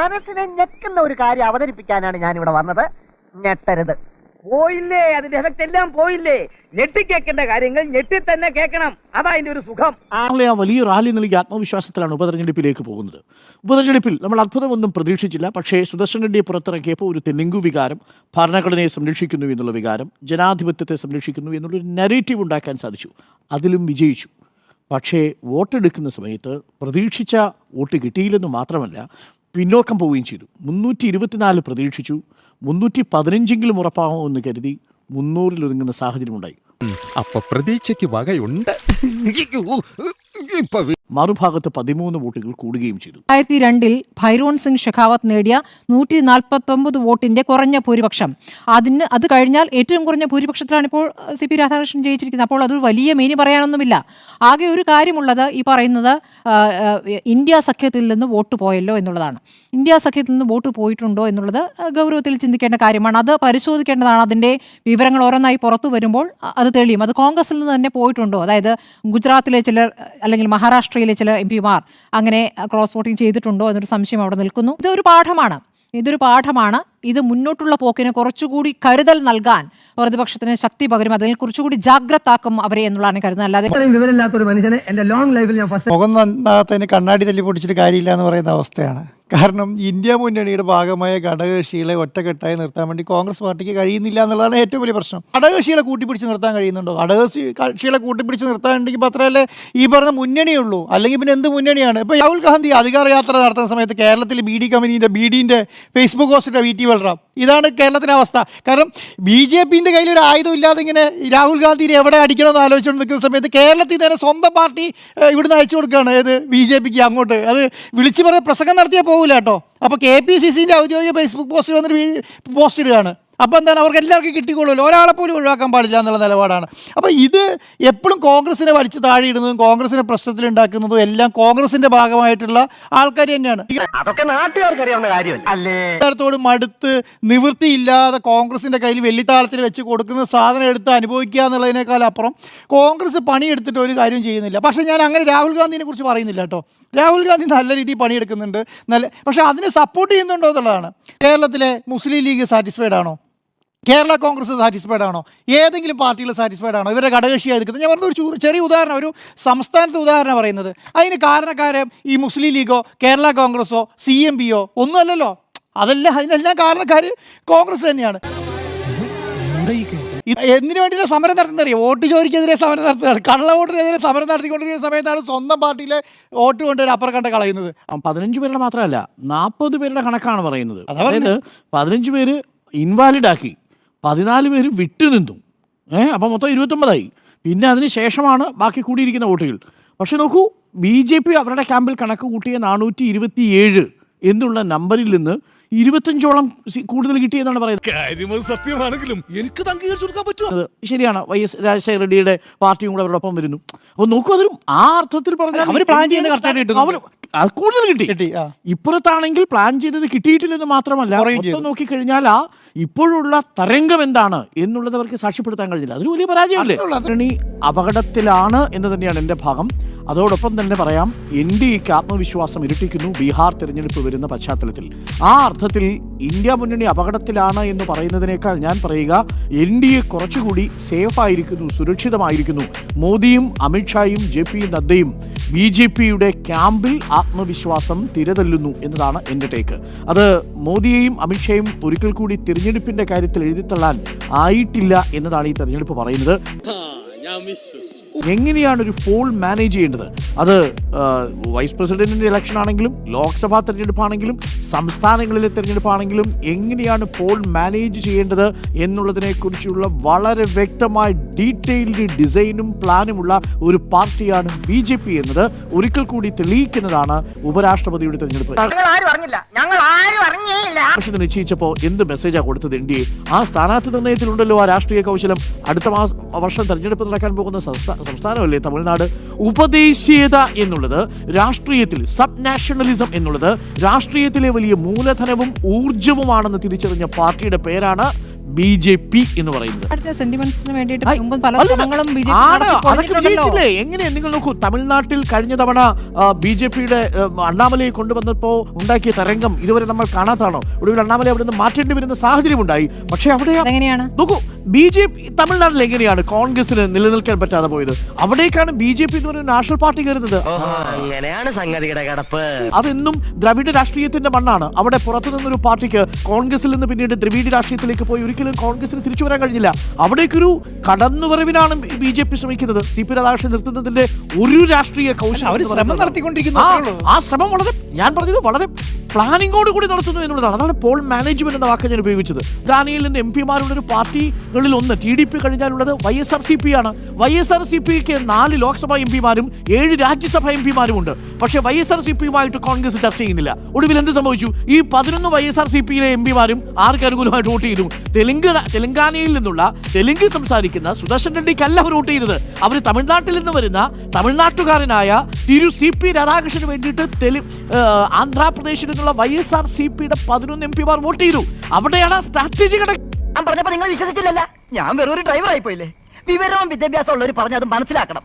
മനസ്സിനെ ഞെക്കുന്ന ഒരു കാര്യം അവതരിപ്പിക്കാനാണ് ഞാൻ ഇവിടെ വന്നത്. ഞെട്ടരുത്. പോയില്ലേ? അതിന്റെ എഫക്ട് എല്ലാം പോയില്ലേ? ഞെട്ടി കേൾക്കേണ്ട കാര്യങ്ങൾ ഞെട്ടി തന്നെ കേൾക്കണം. അതാ അതിന്റെ ഒരു സുഖം. ആളെ ആ വലിയ റാലി നൽകിയ ആത്മവിശ്വാസത്തിലാണ് ഉപതെരഞ്ഞെടുപ്പിലേക്ക് പോകുന്നത്. ഉപതെരഞ്ഞെടുപ്പിൽ നമ്മൾ അത്ഭുതമൊന്നും പ്രതീക്ഷിച്ചില്ല. പക്ഷേ സുദർശൻ റെഡ്ഡിയെ പുറത്തിറക്കിയപ്പോൾ ഒരു തെലുങ്കു വികാരം ഭരണഘടനയെ സംരക്ഷിക്കുന്നു എന്നുള്ള വികാരം ജനാധിപത്യത്തെ സംരക്ഷിക്കുന്നു എന്നുള്ളൊരു നെറേറ്റീവ് ഉണ്ടാക്കാൻ സാധിച്ചു. അതിലും വിജയിച്ചു. പക്ഷേ വോട്ടെടുക്കുന്ന സമയത്ത് പ്രതീക്ഷിച്ച വോട്ട് കിട്ടിയില്ലെന്ന് മാത്രമല്ല പിന്നോക്കം പോവുകയും ചെയ്തു. മുന്നൂറ്റി ഇരുപത്തിനാല് പ്രതീക്ഷിച്ചു. മുന്നൂറ്റി പതിനഞ്ചെങ്കിലും ഉറപ്പാകുമോ എന്ന് കരുതി മുന്നൂറിലൊതുങ്ങുന്ന സാഹചര്യമുണ്ടായി. അപ്പൊ പ്രതീക്ഷയ്ക്ക് വകയുണ്ട്. മറുഭാഗത്ത് പതിമൂന്ന് വോട്ടുകൾ കൂടുകയും ചെയ്തു. രണ്ടായിരത്തി രണ്ടിൽ ഭൈരോൺ സിംഗ് ഷെഖാവത്ത് നേടിയ നൂറ്റി നാൽപ്പത്തൊമ്പത് വോട്ടിന്റെ കുറഞ്ഞ ഭൂരിപക്ഷം. അതിന് അത് കഴിഞ്ഞാൽ ഏറ്റവും കുറഞ്ഞ ഭൂരിപക്ഷത്തിലാണ് ഇപ്പോൾ സി പി രാധാകൃഷ്ണൻ ജയിച്ചിരിക്കുന്നത്. അപ്പോൾ അതൊരു വലിയ മേനി പറയാനൊന്നുമില്ല. ആകെ ഒരു കാര്യമുള്ളത് ഈ പറയുന്നത് ഇന്ത്യ സഖ്യത്തിൽ നിന്ന് വോട്ട് പോയല്ലോ എന്നുള്ളതാണ്. ഇന്ത്യ സഖ്യത്തിൽ നിന്ന് വോട്ട് പോയിട്ടുണ്ടോ എന്നുള്ളത് ഗൗരവത്തിൽ ചിന്തിക്കേണ്ട കാര്യമാണ്. അത് പരിശോധിക്കേണ്ടതാണ്. അതിന്റെ വിവരങ്ങൾ ഓരോന്നായി പുറത്തു വരുമ്പോൾ അത് തെളിയും. അത് കോൺഗ്രസിൽ നിന്ന് തന്നെ പോയിട്ടുണ്ടോ? അതായത് ഗുജറാത്തിലെ ചിലർ അല്ലെങ്കിൽ മഹാരാഷ്ട്രയിലെ ചില എം പിമാർ അങ്ങനെ ക്രോസ് വോട്ടിംഗ് ചെയ്തിട്ടുണ്ടോ എന്നൊരു സംശയം അവിടെ നിൽക്കുന്നു. ഇതൊരു പാഠമാണ്. ഇതൊരു പാഠമാണ്. ഇത് മുന്നോട്ടുള്ള പോക്കിന് കുറച്ചുകൂടി കരുതൽ നൽകാൻ പ്രതിപക്ഷത്തിന് ശക്തി പകരും. അതിൽ കുറച്ചുകൂടി ജാഗ്രതാക്കും അവരെ എന്നുള്ളതാണ് കരുതുന്നത് അല്ലാതെ വിവരമില്ലാത്ത ഒരു മനുഷ്യനെ എന്റെ ലോങ് ലൈഫിൽ ഞാൻ ഫസ്റ്റ് മുഖം നന്നാകത്തതിന് കണ്ണാടി തല്ലി പൊടിച്ചിട്ട് കാര്യമില്ല എന്ന് പറയുന്ന അവസ്ഥയാണ്. കാരണം ഇന്ത്യ മുന്നണിയുടെ ഭാഗമായ ഘടകകക്ഷികളെ ഒറ്റക്കെട്ടായി നിർത്താൻ വേണ്ടി കോൺഗ്രസ് പാർട്ടിക്ക് കഴിയുന്നില്ല എന്നുള്ളതാണ് ഏറ്റവും വലിയ പ്രശ്നം. ഘടകകക്ഷികളെ കൂട്ടിപ്പിടിച്ച് നിർത്താൻ കഴിയുന്നുണ്ടോ? ഘടകകക്ഷി കക്ഷികളെ കൂട്ടിപ്പിടിച്ച് നിർത്താൻ ഉണ്ടെങ്കിൽ മാത്രമല്ലേ ഈ പറഞ്ഞ മുന്നണിയുള്ളൂ അല്ലെങ്കിൽ പിന്നെ എന്ത് മുന്നണിയാണ്? ഇപ്പോൾ രാഹുൽ ഗാന്ധി അധികാര യാത്ര നടത്തുന്ന സമയത്ത് കേരളത്തിൽ ബി ഡി കമ്പനീന്റെ ബി ഡിന്റെ ഫേസ്ബുക്ക് പോസ്റ്റിന്റെ വി ടി വളരാം ഇതാണ് കേരളത്തിന്റെ അവസ്ഥ. കാരണം ബി ജെ പിന്റെ കയ്യിൽ ഒരു ആയുധം ഇല്ലാതെ ഇങ്ങനെ രാഹുൽ ഗാന്ധിനെ എവിടെ അടിക്കണമെന്ന് ആലോചിച്ചുകൊണ്ട് നിൽക്കുന്ന സമയത്ത് കേരളത്തിൽ തന്നെ സ്വന്തം പാർട്ടി ഇവിടുന്ന് അയച്ചു കൊടുക്കുകയാണ്. ഏത് ബി ജെ പിക്ക് അങ്ങോട്ട്. അത് വിളിച്ചു പറഞ്ഞ പ്രസംഗം നടത്തിയാൽ പോകില്ല കേട്ടോ. അപ്പോൾ കെ പി സി സിന്റെ ഔദ്യോഗിക ഫേസ്ബുക്ക് പോസ്റ്റിൽ വന്നിട്ട് പോസ്റ്റ് ഇടുകയാണ് അപ്പോൾ എന്താണ് അവർക്ക് എല്ലാവർക്കും കിട്ടിക്കൊള്ളുമല്ലോ ഒരാളെ പോലും ഒഴിവാക്കാൻ പാടില്ല എന്നുള്ള നിലപാടാണ്. അപ്പോൾ ഇത് എപ്പോഴും കോൺഗ്രസിനെ വലിച്ചു താഴെയിടുന്നതും കോൺഗ്രസിനെ പ്രശ്നത്തിലുണ്ടാക്കുന്നതും എല്ലാം കോൺഗ്രസിന്റെ ഭാഗമായിട്ടുള്ള ആൾക്കാർ തന്നെയാണ്. അതൊക്കെ മടുത്ത് നിവൃത്തിയില്ലാതെ കോൺഗ്രസിന്റെ കയ്യിൽ വെള്ളിത്താളത്തിൽ വെച്ച് കൊടുക്കുന്ന സാധനം എടുത്ത് അനുഭവിക്കുക എന്നുള്ളതിനേക്കാൾ അപ്പുറം കോൺഗ്രസ് പണിയെടുത്തിട്ട് ഒരു കാര്യം ചെയ്യുന്നില്ല. പക്ഷേ ഞാൻ അങ്ങനെ രാഹുൽ ഗാന്ധിനെ കുറിച്ച് പറയുന്നില്ല കേട്ടോ. രാഹുൽ ഗാന്ധി നല്ല രീതിയിൽ പണിയെടുക്കുന്നുണ്ട്. നല്ല പക്ഷേ അതിനെ സപ്പോർട്ട് ചെയ്യുന്നുണ്ടോ എന്നുള്ളതാണ്. കേരളത്തിലെ മുസ്ലിം ലീഗ് സാറ്റിസ്ഫൈഡ് ആണോ? കേരള കോൺഗ്രസ് സാറ്റിസ്ഫൈഡ് ആണോ? ഏതെങ്കിലും പാർട്ടികൾ സാറ്റിസ്ഫൈഡ് ആണോ? ഇവരുടെ ഘടകകക്ഷിയായി നിൽക്കുന്നത്. ഞാൻ പറഞ്ഞ ഒരു ചെറിയ ഉദാഹരണം ഒരു സംസ്ഥാനത്തെ ഉദാഹരണം പറയുന്നത്. അതിന് കാരണക്കാരെ ഈ മുസ്ലിം ലീഗോ കേരള കോൺഗ്രസോ സി എം പിയോ ഒന്നുമല്ലല്ലോ. അതെല്ലാം അതിനെല്ലാം കാരണക്കാർ കോൺഗ്രസ് തന്നെയാണ്. എന്തിനു വേണ്ടിയാണ് സമരം നടത്തുന്നത് അറിയാം? വോട്ട് ചോദിക്കെതിരെ സമരം നടത്തുകയാണ് കള്ള വോട്ടിനെതിരെ സമരം നടത്തിക്കൊണ്ടിരിക്കുന്ന സമയത്താണ് സ്വന്തം പാർട്ടിയിലെ വോട്ട് കൊണ്ട് ഒരു അപ്പുറം കണ്ട കളയുന്നത്. പതിനഞ്ച് പേരുടെ മാത്രമല്ല നാൽപ്പത് പേരുടെ കണക്കാണ് പറയുന്നത്. അതായത് പതിനഞ്ച് പേര് ഇൻവാലിഡ് ആക്കി. പതിനാല് പേര് വിട്ടുനിന്നു ഏഹ് അപ്പം മൊത്തം ഇരുപത്തൊമ്പതായി. പിന്നെ അതിന് ശേഷമാണ് ബാക്കി കൂടിയിരിക്കുന്ന വോട്ടുകൾ. പക്ഷേ നോക്കൂ ബി ജെ പി അവരുടെ ക്യാമ്പിൽ കണക്ക് കൂട്ടിയ നാനൂറ്റി ഇരുപത്തിയേഴ് എന്നുള്ള നമ്പറിൽ നിന്ന് ഇരുപത്തഞ്ചോളം കൂടുതൽ കിട്ടിയെന്നാണ് പറയുന്നത്. സത്യമാണെങ്കിലും എനിക്ക് പറ്റുമോ? ശരിയാണ്. വൈ എസ് രാജശേഖര റെഡ്ഡിയുടെ പാർട്ടിയും കൂടെ അവരോടൊപ്പം വരുന്നു. അപ്പൊ നോക്കൂ അതിലും ആ അർത്ഥത്തിൽ പറഞ്ഞാൽ പ്ലാൻ കൂടുതൽ കിട്ടി. ഇപ്പുറത്താണെങ്കിൽ പ്ലാൻ ചെയ്തത് കിട്ടിയിട്ടില്ലെന്ന് മാത്രമല്ല. നോക്കിക്കഴിഞ്ഞാൽ ആ ഇപ്പോഴുള്ള തരംഗം എന്താണ് എന്നുള്ളത് അവർക്ക് സാക്ഷ്യപ്പെടുത്താൻ കഴിഞ്ഞില്ല. അതൊരു വലിയ പരാജയമല്ലേ? അതിനി അപകടത്തിലാണ് എന്ന് തന്നെയാണ് എന്റെ ഭാഗം. അതോടൊപ്പം തന്നെ പറയാം എൻ ഡി എക്ക് ആത്മവിശ്വാസം ഇരട്ടിക്കുന്നു. ബീഹാർ തിരഞ്ഞെടുപ്പ് വരുന്ന പശ്ചാത്തലത്തിൽ. ആ അർത്ഥത്തിൽ ഇന്ത്യ മുന്നണി അപകടത്തിലാണ് എന്ന് പറയുന്നതിനേക്കാൾ ഞാൻ പറയുക എൻ ഡി എ കുറച്ചുകൂടി സേഫ് ആയിരിക്കുന്നു സുരക്ഷിതമായിരിക്കുന്നു. മോദിയും അമിത്ഷായും ജെ പി നദ്ദയും ബി ജെ പിയുടെ ക്യാമ്പിൽ ആത്മവിശ്വാസം തിരതല്ലുന്നു എന്നതാണ് എന്റെ ടേക്ക്. അത് മോദിയെയും അമിത്ഷായും ഒരിക്കൽ കൂടി തിരഞ്ഞെടുപ്പിന്റെ കാര്യത്തിൽ എഴുതിത്തള്ളാൻ ആയിട്ടില്ല എന്നതാണ് ഈ തെരഞ്ഞെടുപ്പ് പറയുന്നത്. എങ്ങനെയാണ് ഒരു പോൾ മാനേജ് ചെയ്യേണ്ടത്? അത് വൈസ് പ്രസിഡന്റിന്റെ ഇലക്ഷൻ ആണെങ്കിലും ലോക്സഭാ തെരഞ്ഞെടുപ്പാണെങ്കിലും സംസ്ഥാനങ്ങളിലെ തെരഞ്ഞെടുപ്പാണെങ്കിലും എങ്ങനെയാണ് പോൾ മാനേജ് ചെയ്യേണ്ടത് എന്നുള്ളതിനെ കുറിച്ചുള്ള വളരെ വ്യക്തമായ ഡീറ്റെയിൽഡ് ഡിസൈനും പ്ലാനുമുള്ള ഒരു പാർട്ടിയാണ് ബി ജെ പി എന്നത്. ഒരിക്കൽ കൂടി തെളിയിക്കുന്നതാണ് ഉപരാഷ്ട്രപതിയുടെ തെരഞ്ഞെടുപ്പ്. നിശ്ചയിച്ചപ്പോ ആരും അറിഞ്ഞില്ല. ഞങ്ങൾ ആരും അറിഞ്ഞേയില്ല. പക്ഷേ നിശ്ചയിച്ചപ്പോൾ എന്ത് മെസ്സേജാ കൊടുത്തത്? എൻ ഡി എ ആ സ്ഥാനാർത്ഥി നിർണയത്തിലുണ്ടല്ലോ ആ രാഷ്ട്രീയ കൗശലം. അടുത്ത മാസം വർഷം തെരഞ്ഞെടുപ്പ് നടക്കാൻ പോകുന്ന സംസ്ഥാ- സംസ്ഥാനമല്ലേ? തമിഴ്നാട് ഉപദേശീയത എന്നുള്ളത് രാഷ്ട്രീയത്തിൽ സബ് നാഷണലിസം എന്നുള്ളത് രാഷ്ട്രീയത്തിലെ വലിയ മൂലധനവും ഊർജവുമാണെന്ന് തിരിച്ചറിഞ്ഞ പാർട്ടിയുടെ പേരാണ് ബി ജെ പി എന്ന് പറയുന്നത്. അടുത്ത സെന്റിമെന്റ്സിന് വേണ്ടിയിട്ട് ഐ, പല ശ്രമങ്ങളും ബി ജെ ആണ്? അതൊക്കെ വിജയിച്ചില്ലേ? എങ്ങനെ നിങ്ങൾ നോക്കൂ തമിഴ്നാട്ടിൽ കഴിഞ്ഞ തവണ ബി ജെ പിയുടെ അണ്ണാമലയെ കൊണ്ടുവന്നപ്പോ ഉണ്ടാക്കിയ തരംഗം ഇതുവരെ നമ്മൾ കാണാത്താണോ? ഒടുവിൽ അണ്ണാമല അവിടെ നിന്ന് മാറ്റേണ്ടി വരുന്ന സാഹചര്യം ഉണ്ടായി പക്ഷെ അവിടെ എങ്ങനെയാണ് നോക്കൂ ബി ജെ പി തമിഴ്നാട്ടിൽ എങ്ങനെയാണ് കോൺഗ്രസിന് നിലനിൽക്കാൻ പറ്റാതെ പോയത്? അവിടേക്കാണ് ബി ജെ പി എന്ന് പറയുന്ന നാഷണൽ പാർട്ടി കയറുന്നത്. അങ്ങനെയാണ് സംഗതിയുടെ കിടപ്പ്. അതെന്നും ദ്രവിഡ രാഷ്ട്രീയത്തിന്റെ മണ്ണാണ്. അവിടെ പുറത്തു നിന്നൊരു പാർട്ടിക്ക് കോൺഗ്രസിൽ നിന്ന് പിന്നീട് ദ്രവിഡ രാഷ്ട്രീയത്തിലേക്ക് പോയി ഒരിക്കലും കോൺഗ്രസിന് തിരിച്ചു വരാൻ കഴിഞ്ഞില്ല അവിടേക്കൊരു കടന്നുവരവിനാണ് ബി ജെ പി ശ്രമിക്കുന്നത് സി പി രാധാകൃഷ്ണൻ നിർത്തുന്നതിന്റെ ഒരു രാഷ്ട്രീയ കൗശലം. ആ ശ്രമം വളരെ ഞാൻ പറഞ്ഞത് വളരെ പ്ലാനിങ്ങോട് കൂടി നടത്തുന്നു എന്നുള്ളതാണ്. അതാണ് പോൾ മാനേജ്മെന്റ് എന്ന വാക്ക് ഞാൻ ഉപയോഗിച്ചത്. ഗാനയിൽ നിന്ന് എം പിമാരുടെ ഒരു പാർട്ടികളിൽ ഒന്ന് T D P കഴിഞ്ഞാലുള്ളത് Y S R C P ആണ്. വൈ എസ് ആർ സി പിക്ക് നാല് ലോക്സഭാ എം പിമാരും ഏഴ് രാജ്യസഭാ എം പിമാരും ഉണ്ട് പക്ഷേ വൈ എസ് ആർ സി പിയുമായിട്ട് കോൺഗ്രസ് ചർച്ച ചെയ്യുന്നില്ല. ഒടുവിൽ എന്ത് സംഭവിച്ചു? ഈ പതിനൊന്ന് വൈ എസ് ആർ സി പിയിലെ എം പിമാരും ആർക്ക് അനുകൂലമായിട്ട് വോട്ട് ചെയ്തു? തെലുങ്ക് തെലങ്കാനയിൽ നിന്നുള്ള തെലുങ്ക് സംസാരിക്കുന്ന സുദർശൻ റെഡ്ഡിക്കല്ല അവർ വോട്ട് ചെയ്തത്. അവർ തമിഴ്നാട്ടിൽ നിന്ന് വരുന്ന തമിഴ്നാട്ടുകാരനായ തിരു സി പി രാധാകൃഷ്ണന് വേണ്ടിയിട്ട് തെലു ആന്ധ്രാപ്രദേശിൽ നിന്നുള്ള വൈ എസ് ആർ സി പിയുടെ പതിനൊന്ന് എം പിമാർ വോട്ട് ചെയ്തു. അവിടെയാണ് സ്ട്രാറ്റജി ഞാൻ പറഞ്ഞപ്പോ നിങ്ങൾ വിശ്വസിച്ചില്ലല്ല. ഞാൻ വെറും ഒരു ഡ്രൈവർ ആയിപ്പോയില്ലേ? വിവരവും വിദ്യാഭ്യാസം ഉള്ളവർ പറഞ്ഞത് മനസ്സിലാക്കണം.